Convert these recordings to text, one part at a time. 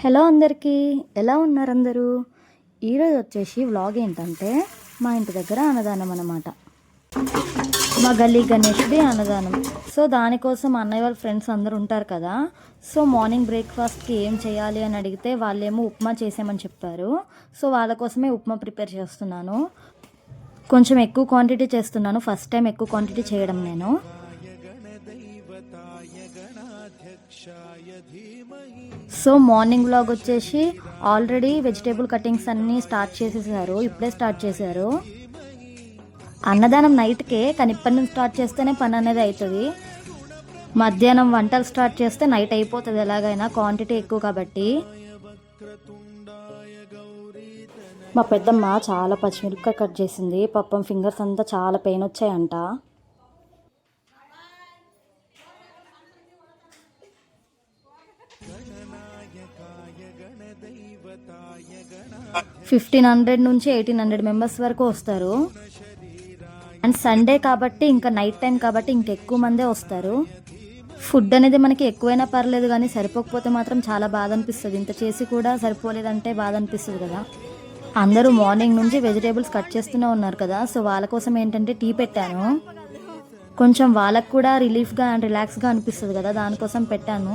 Hello అందరికీ ఎలా ఉన్నారు అందరూ ఈరోజు వచ్చేసి వ్లాగ్ ఏంటంటే మా ఇంటి దగ్గర అన్నదానం అనమాట మా గల్లీ గణేష్ది అన్నదానం. సో దానికోసం అన్నయ్య వాళ్ళ ఫ్రెండ్స్ అందరు ఉంటారు కదా. సో మార్నింగ్ బ్రేక్ఫాస్ట్కి ఏం చేయాలి అని అడిగితే వాళ్ళేమో ఉప్మా చేసామని చెప్పారు సో వాళ్ళ కోసమే ఉప్మా ప్రిపేర్ చేస్తున్నాను. కొంచెం ఎక్కువ క్వాంటిటీ చేస్తున్నాను. ఫస్ట్ టైం ఎక్కువ క్వాంటిటీ చేయడం నేను. సో మార్నింగ్ వ్లాగ్ వచ్చేసి ఆల్రెడీ వెజిటేబుల్ కటింగ్స్ అన్నీ స్టార్ట్ చేసేసారు. ఇప్పుడే స్టార్ట్ చేశారు. అన్నదానం నైట్కే కానీ ఇప్పటి నుంచి స్టార్ట్ చేస్తేనే పని అనేది అవుతుంది మధ్యాహ్నం వంటలు స్టార్ట్ చేస్తే నైట్ అయిపోతుంది ఎలాగైనా క్వాంటిటీ ఎక్కువ కాబట్టి. మా పెద్దమ్మ చాలా పచ్చిమిరపకాయ కట్ చేసింది. పాపం ఫింగర్స్ అంతా చాలా పెయిన్ వచ్చాయంట. ఫిఫ్టీన్ హండ్రెడ్ నుంచి ఎయిటీన్ హండ్రెడ్ మెంబర్స్ వరకు వస్తారు. అండ్ సండే కాబట్టి ఇంకా నైట్ టైం కాబట్టి ఇంకెక్కువ మందే వస్తారు. ఫుడ్ అనేది మనకి ఎక్కువైనా పర్లేదు కానీ సరిపోకపోతే మాత్రం చాలా బాధ అనిపిస్తుంది. ఇంత చేసి కూడా సరిపోలేదంటే బాధ అనిపిస్తుంది కదా. అందరూ మార్నింగ్ నుంచి వెజిటేబుల్స్ కట్ చేస్తూనే ఉన్నారు కదా. సో వాళ్ళ కోసం ఏంటంటే టీ పెట్టాను. కొంచెం వాళ్ళకు కూడా రిలీఫ్గా అండ్ రిలాక్స్గా అనిపిస్తుంది కదా. దానికోసం పెట్టాను.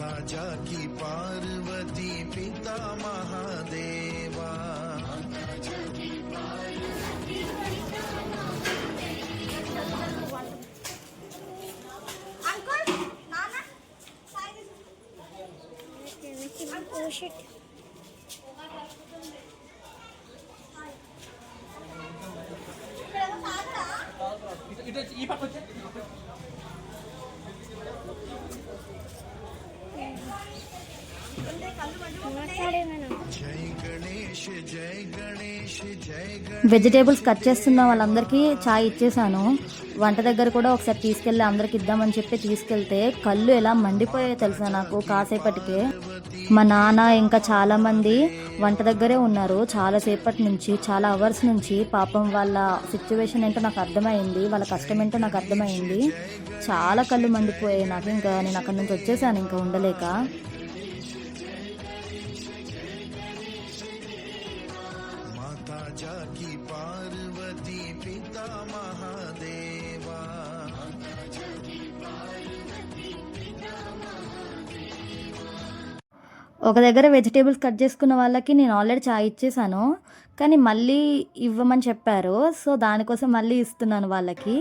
माता जाकी पार्वती पिता महादेवा Oh shit. మాట్లాడేమన్నా जय गणेश जय వెజిటేబుల్స్ కట్ చేస్తున్న వాళ్ళందరికీ చాయ్ ఇచ్చేసాను. వంట దగ్గర కూడా ఒకసారి తీసుకెళ్ళి అందరికి ఇద్దామని చెప్పి తీసుకెళ్తే కళ్ళు ఎలా మండిపోయాయో తెలుసా నాకు కాసేపటికే. మా నాన్న ఇంకా చాలా మంది వంట దగ్గరే ఉన్నారు. చాలా సేపటి నుంచి చాలా అవర్స్ నుంచి పాపం వాళ్ళ సిచ్యువేషన్ ఏంటో నాకు అర్థమైంది. వాళ్ళ కష్టం ఏంటో నాకు అర్థమైంది. చాలా కళ్ళు మండిపోయాయి నాకు. ఇంకా నేను అక్కడి నుంచి వచ్చేసాను ఇంకా ఉండలేక. ఒక దగ్గర వెజిటేబుల్స్ కట్ చేసుకున్న వాళ్ళకి నేను ఆల్రెడీ చాయ్ ఇచ్చేసాను. కానీ మళ్ళీ ఇవ్వమని చెప్పారు. సో దానికోసం మళ్ళీ ఇస్తున్నాను వాళ్ళకి.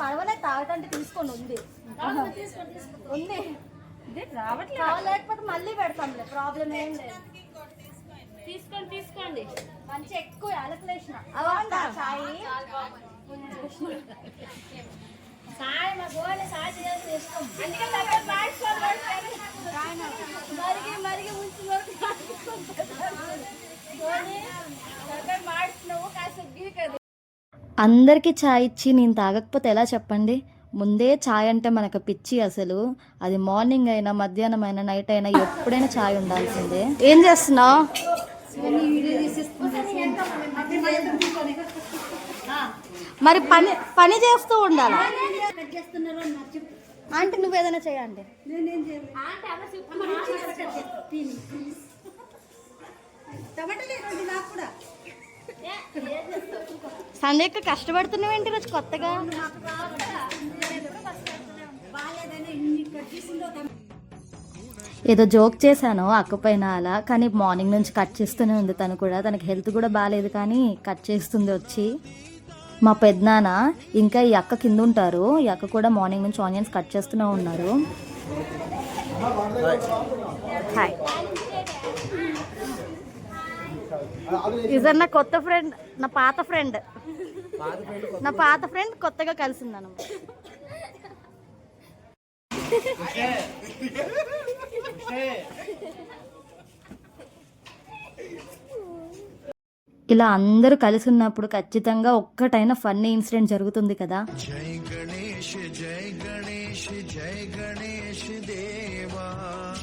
పడవలే తాగటంటే తీసుకోండి ఉంది. ఉంది. రావట్లేదు? లేకపోతే మళ్ళీ పెడతాంలే. ప్రాబ్లం ఏం లేదు. తీసుకోండి తీసుకోండి. మంచి ఎక్కువ యాలకులేసిన చాయ్. సాయి మా సాయి చేసి ఇష్టం. మరిగి మరిగి ఉంచి అందరికీ చాయ్ ఇచ్చి నేను తాగకపోతే ఎలా చెప్పండి? ముందే చాయ్ అంటే మనకు పిచ్చి అసలు. అది మార్నింగ్ అయినా మధ్యాహ్నం అయినా నైట్ అయినా ఎప్పుడైనా చాయ్ ఉండాల్సిందే. ఏం చేస్తున్నావు? మరి పని పని చేస్తూ ఉండాలి? అంటే నువ్వు ఏదైనా చేయండి అంటే కష్టపడుతున్నావు ఏంటి రోజు కొత్తగా? ఏదో జోక్ చేశాను అక్క పైన అలా. కానీ మార్నింగ్ నుంచి కట్ చేస్తూనే ఉంది తను కూడా. తనకి హెల్త్ కూడా బాగాలేదు కానీ కట్ చేస్తుంది వచ్చి. మా పెద్దనాన్న ఇంకా ఈ అక్క కింద ఉంటారు. ఈ అక్క కూడా మార్నింగ్ నుంచి ఆనియన్స్ కట్ చేస్తూనే ఉన్నారు. హాయ్ ఇదన్న కొత్త ఫ్రెండ్ నా పాత ఫ్రెండ్ నా పాత ఫ్రెండ్ కొత్తగా కలిసిందను ఇలా అందరూ కలిసి ఉన్నప్పుడు ఖచ్చితంగా ఒక్కటైనా ఫన్నీ ఇన్సిడెంట్ జరుగుతుంది కదా जय गणेश जय गणेश जय गणेश देवा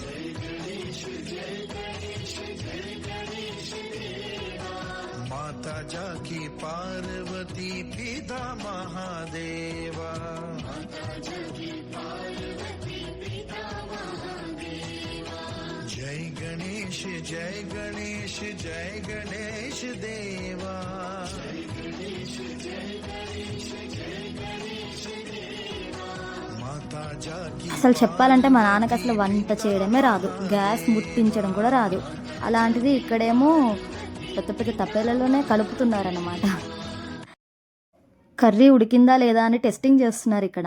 जय गणेश जय गणेश जय गणेश देवा माता जाकी पार्वती पिता महादेवा माता जाकी पार्वती जय गणेश जय गणेश देवा जय गणेश जय गणेश जय गणेश देवा माता जाकी అసలు చెప్పాలంటే మా నాన్నకి అసలు వంట చేయడమే రాదు గ్యాస్ ముట్టించడం కూడా రాదు అలాంటిది ఇక్కడేమో పెద్ద పెద్ద తప్పేలలోనే కలుపుతున్నారన్నమాట కర్రీ ఉడికిందా లేదా అని టెస్టింగ్ చేస్తున్నారు ఇక్కడ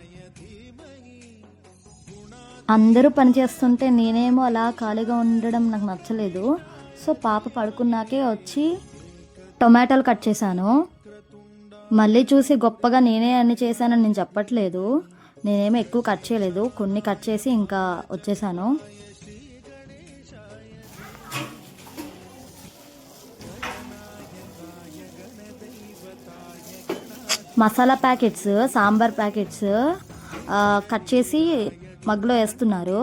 అందరూ పని చేస్తుంటే నేనేమో అలా ఖాళీగా ఉండడం నాకు నచ్చలేదు. సో పాప పడుకున్నాకే వచ్చి టొమాటోలు కట్ చేశాను. మళ్ళీ చూసి గొప్పగా నేనే అన్ని చేశానని నేను చెప్పట్లేదు. నేనేమో ఎక్కువ కట్ చేయలేదు. కొన్ని కట్ చేసి ఇంకా వచ్చేసాను. Masala packets sambar packets cut చేసి మగ్గులో వేస్తున్నారు.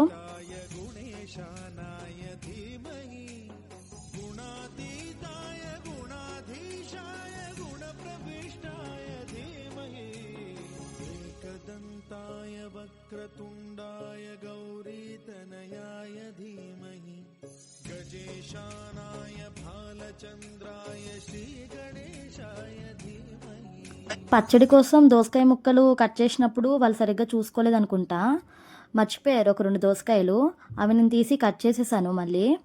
వక్రతుండాయ గౌరీతనయాయ ధీమహి గజేశానాయ భాలచంద్రాయ శ్రీ గణేశాయ ధీమహి పచ్చడి కోసం దోసకాయ ముక్కలు కట్ చేసినప్పుడు వాళ్ళు సరిగ్గా చూసుకోలేదనుకుంటా. మర్చిపోయారు ఒక రెండు దోసకాయలు. అవి నేను తీసి కట్ చేసేసాను మళ్ళీ.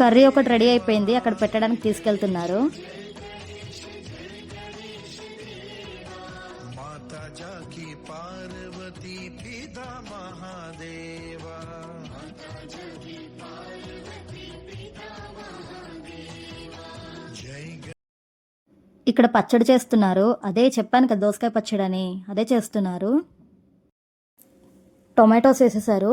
కర్రీ ఒకటి రెడీ అయిపోయింది. అక్కడ పెట్టడానికి తీసుకెళ్తున్నారు. ఇక్కడ పచ్చడి చేస్తున్నారు. అదే చెప్పాను కదా దోసకాయ పచ్చడి అని అదే చేస్తున్నారు. టొమాటోస్ వేసేసారు.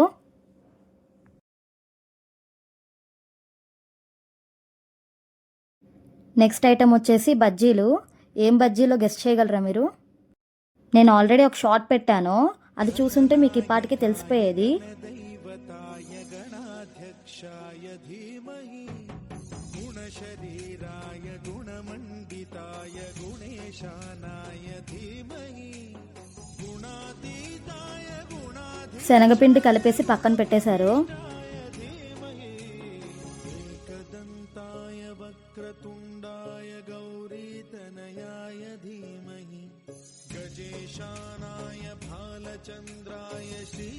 నెక్స్ట్ ఐటమ్ వచ్చేసి బజ్జీలు. ఏం బజ్జీలో గెస్ట్ చేయగలరా మీరు? నేను ఆల్రెడీ ఒక షార్ట్ పెట్టాను. అది చూసుంటే మీకు ఈ పాటికి తెలిసిపోయేది. శనగపిండి కలిపేసి పక్కన పెట్టేశారు. వక్రతుండాయ శ్రీ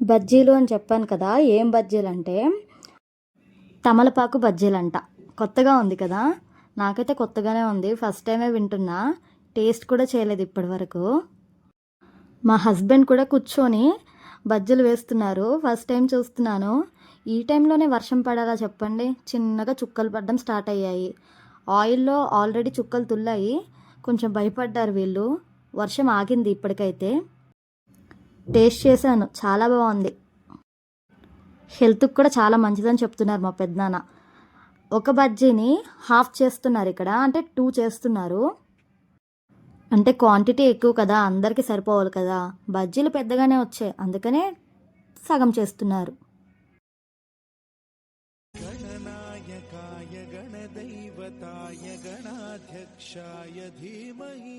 బజ్జీలు అని చెప్పాను కదా ఏం బజ్జీలు అంటే తమలపాకు బజ్జీలంట. కొత్తగా ఉంది కదా? నాకైతే కొత్తగానే ఉంది. ఫస్ట్ టైమే వింటున్నా. టేస్ట్ కూడా చేయలేదు ఇప్పటి వరకు. మా హస్బెండ్ కూడా కూర్చొని బజ్జీలు వేస్తున్నారు. ఫస్ట్ టైం చూస్తున్నాను. ఈ టైంలోనే వర్షం పడాలా చెప్పండి? చిన్నగా చుక్కలు పడడం స్టార్ట్ అయ్యాయి. ఆయిల్లో ఆల్రెడీ చుక్కలు తుల్లాయి. కొంచెం భయపడ్డారు వీళ్ళు. వర్షం ఆగింది ఇప్పటికైతే. టేస్ట్ చేశాను. చాలా బాగుంది. హెల్త్కి కూడా చాలా మంచిదని చెప్తున్నారు మా పెద్దనాన్న. ఒక బజ్జీని హాఫ్ చేస్తున్నారు ఇక్కడ అంటే టూ చేస్తున్నారు. అంటే క్వాంటిటీ ఎక్కువ కదా అందరికీ సరిపోవాలి కదా. బజ్జీలు పెద్దగానే వచ్చాయి అందుకనే సగం చేస్తున్నారు. గణాధ్యక్షాయ ధీమహి.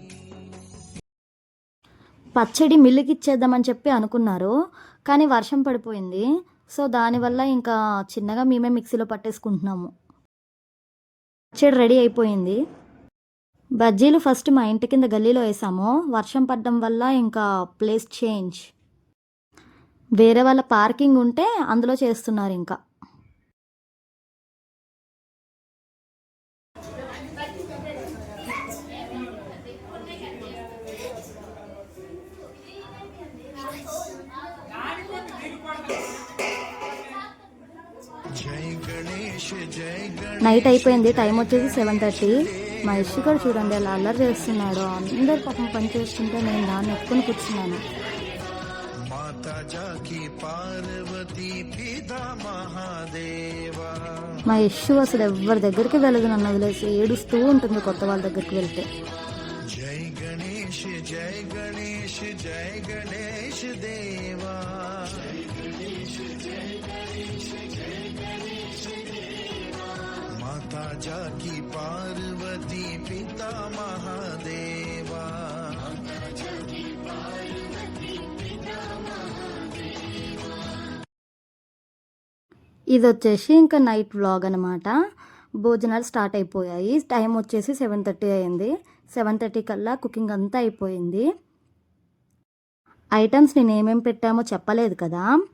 పచ్చడి మిల్లుకి ఇచ్చేద్దామని చెప్పి అనుకున్నారు. కానీ వర్షం పడిపోయింది. సో దానివల్ల ఇంకా చిన్నగా మేమే మిక్సీలో పట్టేసుకుంటున్నాము. పచ్చడి రెడీ అయిపోయింది. బజ్జీలు ఫస్ట్ మా ఇంటి కింద గల్లీలో వేసాము. వర్షం పడడం వల్ల ఇంకా ప్లేస్ చేంజ్. వేరే వాళ్ళ పార్కింగ్ ఉంటే అందులో చేస్తున్నారు ఇంకా. నైట్ అయిపోయింది. టైం వచ్చేసి సెవెన్ థర్టీ. మా ఇష్యూ కూడా చూడండి అలా అల్లరి చేస్తున్నాడు. అందరు పాపం పని చేస్తుంటే నేను దాన్ని ఎక్కుని కూర్చున్నాను. మా ఇష్యూ అసలు ఎవరి దగ్గరికి వెళ్ళదు నన్ను వదిలేసి. ఏడుస్తూ ఉంటుంది కొత్త వాళ్ళ దగ్గరికి వెళ్తే. ఇది వచ్చేసి ఇంకా నైట్ వ్లాగ్ అనమాట భోజనాలు స్టార్ట్ అయిపోయాయి. టైం వచ్చేసి సెవెన్ థర్టీ అయింది. సెవెన్ థర్టీ కల్లా కుకింగ్ అంతా అయిపోయింది. ఐటమ్స్ నేను ఏమేమి పెట్టామో చెప్పలేదు కదా.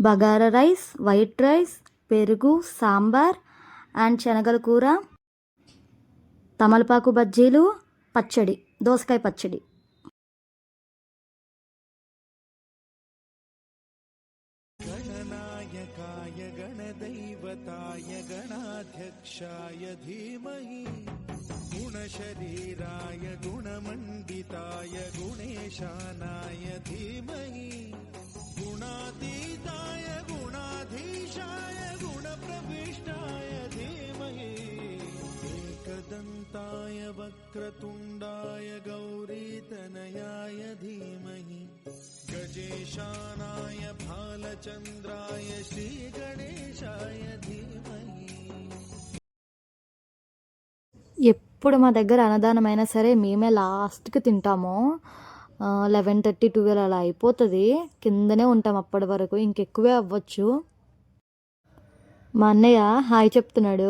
బగారా రైస్ వైట్ రైస్ పెరుగు సాంబార్ అండ్ శనగల కూర తమలపాకు బజ్జీలు పచ్చడి దోసకాయ పచ్చడి. గణనాయకాయ గణదైవతాయ గణాధ్యక్షాయ ధీమహి. గుణశరీరాయ గుణమండితాయ గుణేశానాయ ధీమహి. గుణాతీతాయ గుణాధీశాయ वक्रतुण्डाय गौरीतनयाय धीमहि गजेशानाय भालचन्द्राय श्रीगणेशाय धीमहि ఎప్పుడు మా దగ్గర అన్నదానమైనా సరే మేమే లాస్ట్కి తింటాము లెవెన్ థర్టీ ట్వెల్వ్ అలా అయిపోతుంది కిందనే ఉంటాం అప్పటి వరకు ఇంకెక్కువే అవ్వచ్చు మా అన్నయ్య హాయ్ చెప్తున్నాడు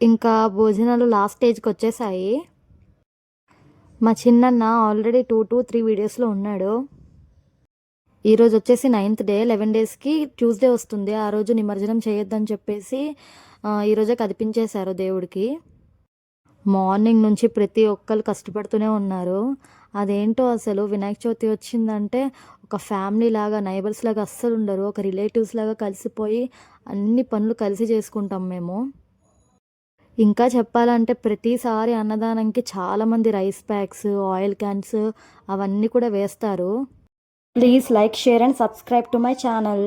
ఇంకా భోజనాలు లాస్ట్ స్టేజ్కి వచ్చేసాయి. మా Chinnanna already two two three వీడియోస్లో ఉన్నాడు. ఈరోజు వచ్చేసి నైన్త్ డే లెవెన్ డేస్కి ట్యూస్డే వస్తుంది. ఆ రోజు నిమజ్జనం చేయొద్దని చెప్పేసి ఈరోజే కదిపించేశారు దేవుడికి. మార్నింగ్ నుంచి ప్రతి ఒక్కరు కష్టపడుతూనే ఉన్నారు. అదేంటో అసలు వినాయక చవితి వచ్చిందంటే ఒక ఫ్యామిలీ లాగా నైబర్స్ లాగా అస్సలు ఉండరు. ఒక రిలేటివ్స్ లాగా కలిసిపోయి అన్ని పనులు కలిసి చేసుకుంటాం మేము. ఇంకా చెప్పాలంటే ప్రతిసారి అన్నదానంకి చాలామంది రైస్ ప్యాక్స్ ఆయిల్ క్యాన్స్ అవన్నీ కూడా వేస్తారు. Please like share and subscribe to my channel.